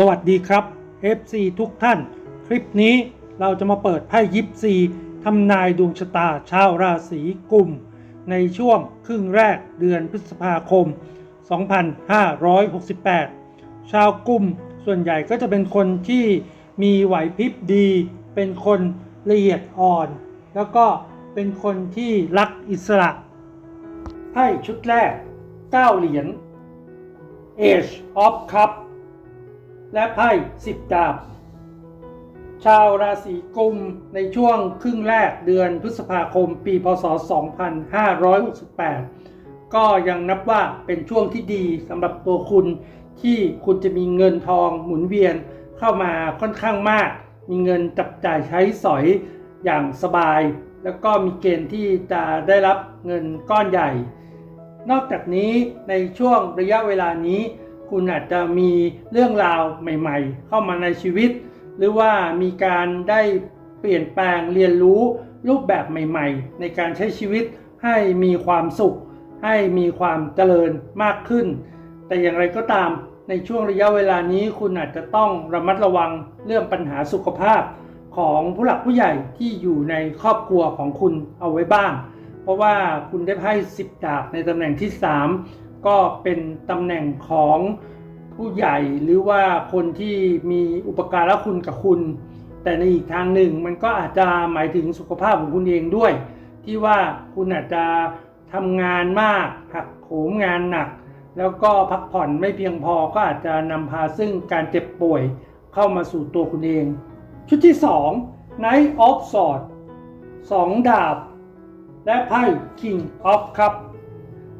สวัสดีครับ FC ทุกท่าน คลิปนี้เราจะมาเปิดไพ่ยิปซีทำนายดวงชะตาชาวราศีกุม ในช่วงครึ่งแรกเดือนพฤษภาคม 2568 ชาวกุมส่วนใหญ่ก็จะเป็นคนที่มีไหวพริบดี เป็นคนละเอียดอ่อน แล้วก็เป็นคนที่รักอิสระไพ่ชุดแรก 9 เหรียญ Age of Cup และไพ่สิบดาบ ชาวราศีกุมในช่วงครึ่งแรกเดือนพฤษภาคมปีพศ 2568 ก็ยังนับว่าเป็นช่วงที่ดีสำหรับตัวคุณที่คุณจะมีเงินทองหมุนเวียนเข้ามาค่อนข้างมาก มีเงินจับจ่ายใช้สอยอย่างสบาย แล้วก็มีเกณฑ์ที่จะได้รับเงินก้อนใหญ่ นอกจากนี้ในช่วงระยะเวลานี้ คุณอาจจะมีเรื่องราวใหม่ ๆ เข้ามาในชีวิต หรือว่ามีการได้เปลี่ยนแปลงเรียนรู้รูปแบบใหม่ ๆ ในการใช้ชีวิตให้มีความสุข ให้มีความเจริญมากขึ้น แต่อย่างไรก็ตามในช่วงระยะเวลานี้คุณอาจจะต้องระมัดระวังเรื่องปัญหาสุขภาพของผู้หลักผู้ใหญ่ที่อยู่ในครอบครัวของคุณเอาไว้บ้าง เพราะว่าคุณได้ไพ่สิบดาบในตำแหน่งที่ 3 ก็เป็นตำแหน่งของผู้ใหญ่หรือว่าคนที่มีอุปการะคุณกับคุณ แต่ในอีกทางหนึ่งมันก็อาจจะหมายถึงสุขภาพของคุณเองด้วย ที่ว่าคุณอาจจะทำงานมากหักโหมงานหนัก แล้วก็พักผ่อนไม่เพียงพอก็อาจจะนำพาซึ่งการเจ็บป่วยเข้ามาสู่ตัวคุณเอง ชุดที่ 2 Knight of Swords สองดาบ และไพ่ King of Cup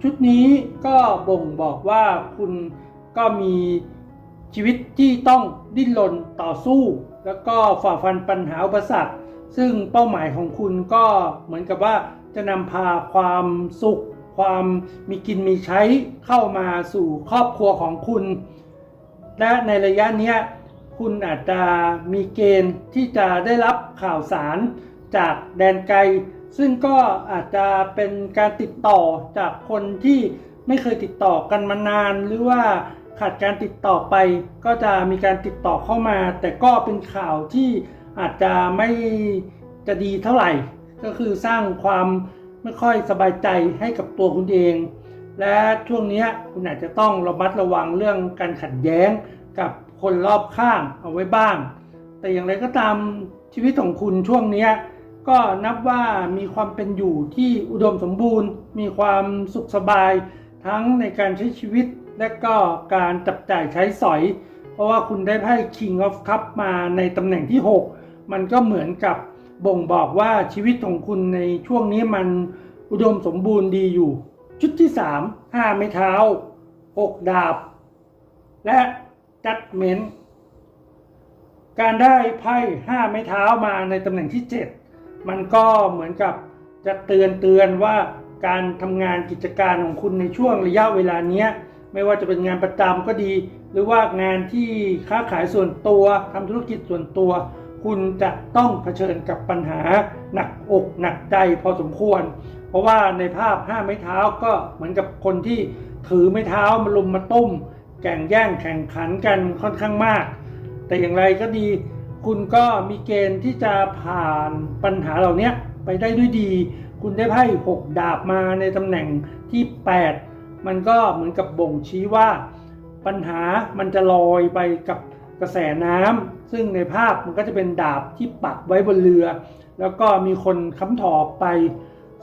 ชุดนี้ก็บ่งบอกว่าคุณก็มีชีวิตที่ต้องดิ้นรนต่อสู้ แล้วก็ฝ่าฟันปัญหาอุปสรรคซึ่งเป้าหมายของคุณก็เหมือนกับว่าจะนำพาความสุข ความมีกินมีใช้เข้ามาสู่ครอบครัวของคุณ และในระยะนี้คุณอาจจะมีเกณฑ์ที่จะได้รับข่าวสารจากแดนไกล ซึ่งก็อาจจะเป็นการติดต่อจากคนที่ไม่เคยติดต่อกันมานาน หรือว่าขาดการติดต่อไป ก็จะมีการติดต่อเข้ามา แต่ก็เป็นข่าวที่อาจจะไม่จะดีเท่าไหร่ ก็คือสร้างความไม่ค่อยสบายใจให้กับตัวคุณเอง และช่วงนี้คุณอาจจะต้องระมัดระวังเรื่องการขัดแย้งกับคนรอบข้างเอาไว้บ้าง แต่อย่างไรก็ตามชีวิตของคุณช่วงนี้ ก็นับว่ามีความเป็นอยู่ที่อุดมสมบูรณ์ มีความสุขสบายทั้งในการใช้ชีวิตและก็การจับจ่ายใช้สอย เพราะว่าคุณได้ไพ่ King of Cup มาในตำแหน่งที่ 6 มันก็เหมือนกับบ่งบอกว่าชีวิตของคุณในช่วงนี้มันอุดมสมบูรณ์ดีอยู่ ชุดที่ 3 5 ไม้เท้า 6 ดาบ และจัดเมนการได้ไพ่ห้าไม้เท้ามาในตำแหน่งที่ 7 มันก็เหมือนกับจะเตือนเตือนว่าการทำงานกิจการของคุณในช่วงระยะเวลาเนี้ยไม่ว่าจะเป็นงานประจำก็ดี หรือว่างานที่ค้าขายส่วนตัวทำธุรกิจส่วนตัว คุณจะต้องเผชิญกับปัญหาหนักอกหนักใจพอสมควร เพราะว่าในภาพห้าไม้เท้าก็เหมือนกับคนที่ถือไม้เท้ามาลุมมาตุ้มแข่งแย่งแข่งขันกันค่อนข้างมาก แต่อย่างไรก็ดี คุณก็มีเกณฑ์ที่จะผ่านปัญหาเหล่านี้ไปได้ด้วยดี คุณได้ไพ่หกดาบมาในตำแหน่งที่ 8 มันก็เหมือนกับบ่งชี้ว่าปัญหามันจะลอยไปกับกระแสน้ำซึ่งในภาพมันก็จะเป็นดาบที่ปักไว้บนเรือ แล้วก็มีคนค้ำถอออกไป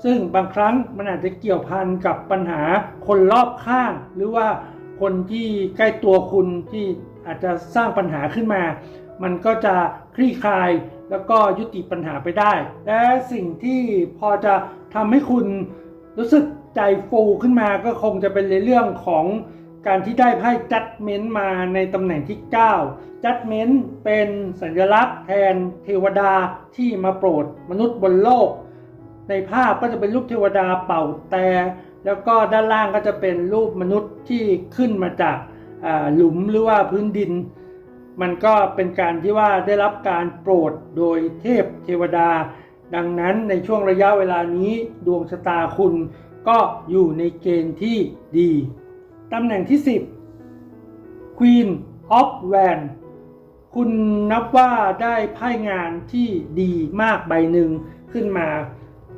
ซึ่งบางครั้งมันอาจจะเกี่ยวพันกับปัญหาคนรอบข้าง หรือว่าคนที่ใกล้ตัวคุณที่อาจจะสร้างปัญหาขึ้นมา มันก็จะคลี่คลายแล้วก็ยุติปัญหาไปได้ และสิ่งที่พอจะทำให้คุณรู้สึกใจฟูขึ้นมาก็คงจะเป็นในเรื่องของการที่ได้ไพ่จัดเมนต์มาในตำแหน่งที่ 9 จัดเมนต์เป็นสัญลักษณ์แทนเทวดาที่มาโปรดมนุษย์บนโลก ในภาพก็จะเป็นรูปเทวดาเป่าแต่ แล้วก็ด้านล่างก็จะเป็นรูปมนุษย์ที่ขึ้นมาจากหลุมหรือว่าพื้นดิน มันก็เป็นการที่ว่าได้รับการโปรดโดยเทพเทวดา ดังนั้นในช่วงระยะเวลานี้ดวงชะตาคุณก็อยู่ในเกณฑ์ที่ดี ตำแหน่งที่ 10 Queen of w a n คุณนับว่าได้ไพ่งานที่ดีมากใบหนึ่งขึ้นมา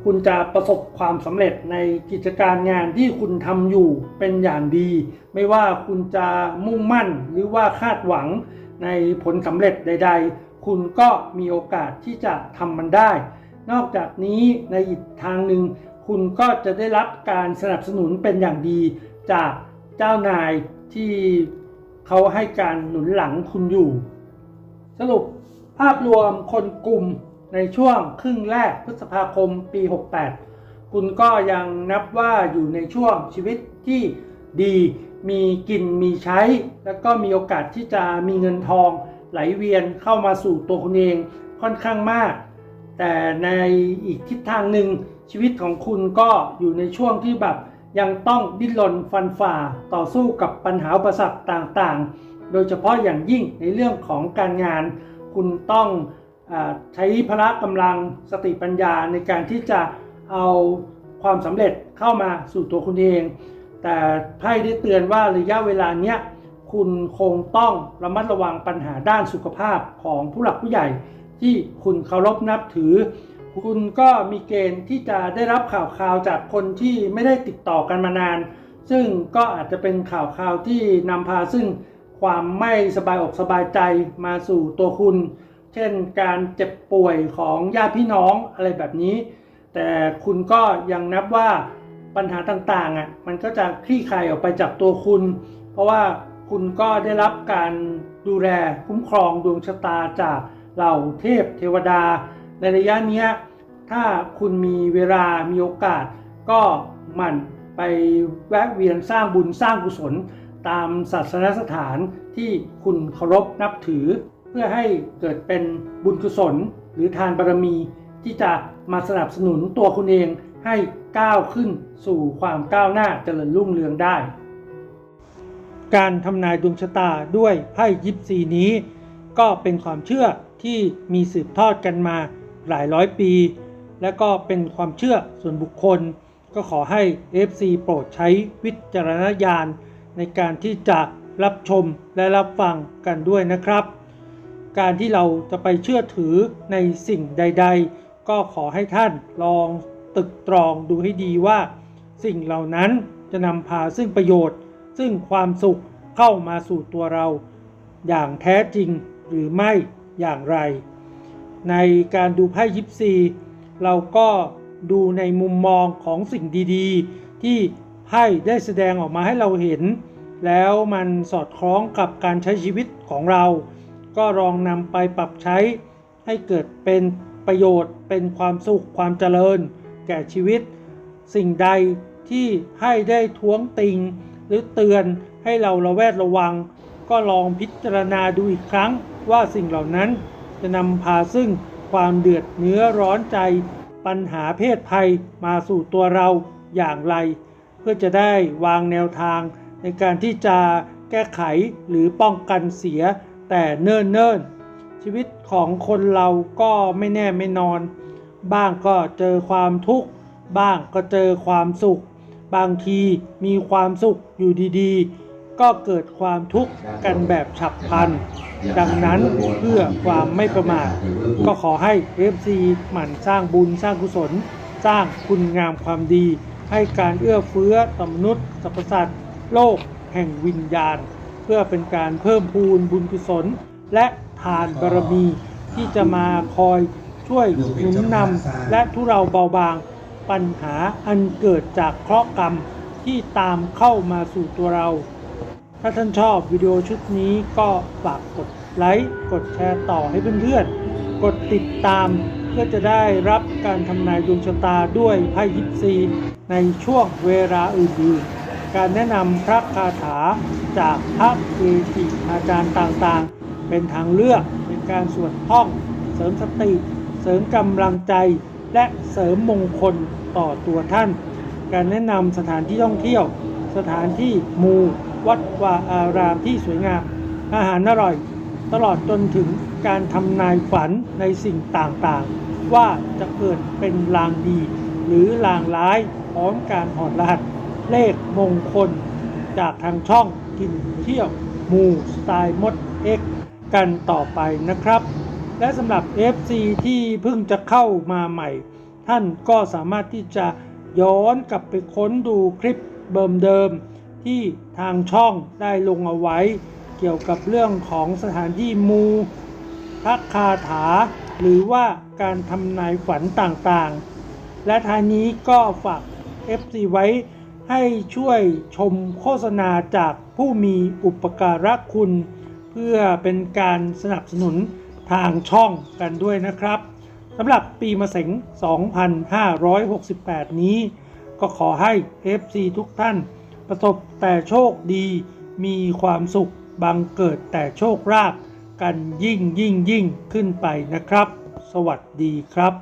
คุณจะประสบความสำเร็จในกิจการงานที่คุณทำอยู่เป็นอย่างดี ไม่ว่าคุณจะมุ่งมั่นหรือว่าคาดหวัง ในผลสำเร็จใด ๆ คุณก็มีโอกาสที่จะทำมันได้ นอกจากนี้ในอีกทางหนึ่งคุณก็จะได้รับการสนับสนุนเป็นอย่างดีจากเจ้านายที่เขาให้การหนุนหลังคุณอยู่ สรุปภาพรวมคนกลุ่มในช่วงครึ่งแรกพฤษภาคมปี 68 คุณก็ยังนับว่าอยู่ในช่วงชีวิตที่ดี มีกินมีใช้ แล้วก็มีโอกาสที่จะมีเงินทองไหลเวียนเข้ามาสู่ตัวคุณเองค่อนข้างมาก แต่ในอีกทิศทางหนึ่งชีวิตของคุณก็อยู่ในช่วงที่แบบยังต้องดิ้นรนฟันฝ่าต่อสู้กับปัญหาอุปสรรคต่างๆ โดยเฉพาะอย่างยิ่งในเรื่องของการงาน คุณต้องอใช้พละกำลังสติปัญญาในการที่จะเอาความสำเร็จเข้ามาสู่ตัวคุณเอง แต่ไพ่ได้เตือนว่าระยะเวลาเนี้ยคุณคงต้องระมัดระวังปัญหาด้านสุขภาพของผู้หลักผู้ใหญ่ ที่คุณเคารพนับถือ คุณก็มีเกณฑ์ที่จะได้รับข่าวคราวจากคนที่ไม่ได้ติดต่อกันมานาน ซึ่งก็อาจจะเป็นข่าวคราวที่นำพาซึ่งความไม่สบายอกสบายใจมาสู่ตัวคุณ เช่นการเจ็บป่วยของญาติพี่น้องอะไรแบบนี้ แต่คุณก็ยังนับว่า ปัญหาต่างๆอะมันก็จะคลี่คลายออกไปจากตัวคุณ เพราะว่าคุณก็ได้รับการดูแลคุ้มครองดวงชะตาจากเหล่าเทพเทวดา ในระยะนี้ถ้าคุณมีเวลามีโอกาส ก็หมั่นไปแวะเวียนสร้างบุญสร้างกุศล ตามศาสนสถานที่คุณเคารพนับถือ เพื่อให้เกิดเป็นบุญกุศล หรือทานบารมีที่จะมาสนับสนุนตัวคุณเองให้ ก้าวขึ้นสู่ความก้าวหน้าเจริญรุ่งเรืองได้ การทำนายดวงชะตาด้วยไพ่ยิปซีนี้ ก็เป็นความเชื่อที่มีสืบทอดกันมาหลายร้อยปี และก็เป็นความเชื่อส่วนบุคคล ก็ขอให้ FC โปรดใช้วิจารณญาณในการที่จะรับชมและรับฟังกันด้วยนะครับ การที่เราจะไปเชื่อถือในสิ่งใด ๆ ก็ขอให้ท่านลอง ตึกตรองดูให้ดีว่า สิ่งเหล่านั้นจะนำพาซึ่งประโยชน์ ซึ่งความสุขเข้ามาสู่ตัวเรา อย่างแท้จริงหรือไม่อย่างไร ในการดูไพ่ยิปซี เราก็ดูในมุมมองของสิ่งดีๆ ที่ไพ่ได้แสดงออกมาให้เราเห็น แล้วมันสอดคล้องกับการใช้ชีวิตของเรา ก็ลองนำไปปรับใช้ให้เกิดเป็นประโยชน์เป็นความสุขความเจริญ แก่ชีวิต สิ่งใดที่ให้ได้ท้วงติง หรือเตือนให้เราระแวดระวัง ก็ลองพิจารณาดูอีกครั้งว่าสิ่งเหล่านั้นจะนำพาซึ่งความเดือดเนื้อร้อนใจ ปัญหาเพศภัยมาสู่ตัวเราอย่างไร เพื่อจะได้วางแนวทาง ในการที่จะแก้ไขหรือป้องกันเสียแต่เนิ่นเนิ่นๆชีวิตของคนเราก็ไม่แน่ไม่นอน บ้างก็เจอความทุกข์ บ้างก็เจอความสุข บางทีมีความสุขอยู่ดีๆ ก็เกิดความทุกข์กันแบบฉับพลัน ดังนั้นเพื่อความไม่ประมาทก็ขอให้ FC หมั่นสร้างบุญสร้างกุศล สร้างคุณงามความดี ให้การเอื้อเฟื้อต่อมนุษย์สรรพสัตว์โลกแห่งวิญญาณ เพื่อเป็นการเพิ่มพูนบุญกุศล และทานบารมีที่จะมาคอย ช่วยหนุนนำและทุเราเบาบาง ปัญหาอันเกิดจากเคราะห์กรรมที่ตามเข้ามาสู่ตัวเรา ถ้าท่านชอบวิดีโอชุดนี้ก็ฝากกดไลค์กดแชร์ต่อให้เพื่อนๆ กดติดตามเพื่อจะได้รับการทำนายดวงชะตาด้วยไพ่ยิปซีในช่วงเวลาอื่นๆ การแนะนำพระคาถาจากพระเกจิอาจารย์ต่างๆ เป็นทางเลือกเป็นการสวดท่องเสริมสติ เสริมกำลังใจ และเสริมมงคลต่อตัวท่าน การแนะนำสถานที่ท่องเที่ยว สถานที่มูวัดวาอารามที่สวยงาม อาหารอร่อย ตลอดจนถึงการทำนายฝันในสิ่งต่างๆ ว่าจะเกิดเป็นลางดี หรือลางร้ายพร้อมการถอดรหัสเลขมงคล จากทางช่องกินเที่ยวมูสไตล์มดเอ็กกันต่อไปนะครับ และสำหรับ FC ที่เพิ่งจะเข้ามาใหม่ ท่านก็สามารถที่จะย้อนกลับไปค้นดูคลิปเดิม ที่ทางช่องได้ลงเอาไว้ เกี่ยวกับเรื่องของสถานที่มูทักคาถา หรือว่าการทำนายฝันต่างๆ และทางนี้ก็ฝาก FC ไว้ให้ช่วยชมโฆษณาจากผู้มีอุปการะคุณ เพื่อเป็นการสนับสนุน ทางช่องกันด้วยนะครับสำหรับปีมะเสง2568 นี้ ก็ขอให้ FC ทุกท่าน ประสบแต่โชคดี มีความสุขบังเกิดแต่โชคลาภกันยิ่งยิ่งยิ่งขึ้นไปนะครับ สวัสดีครับ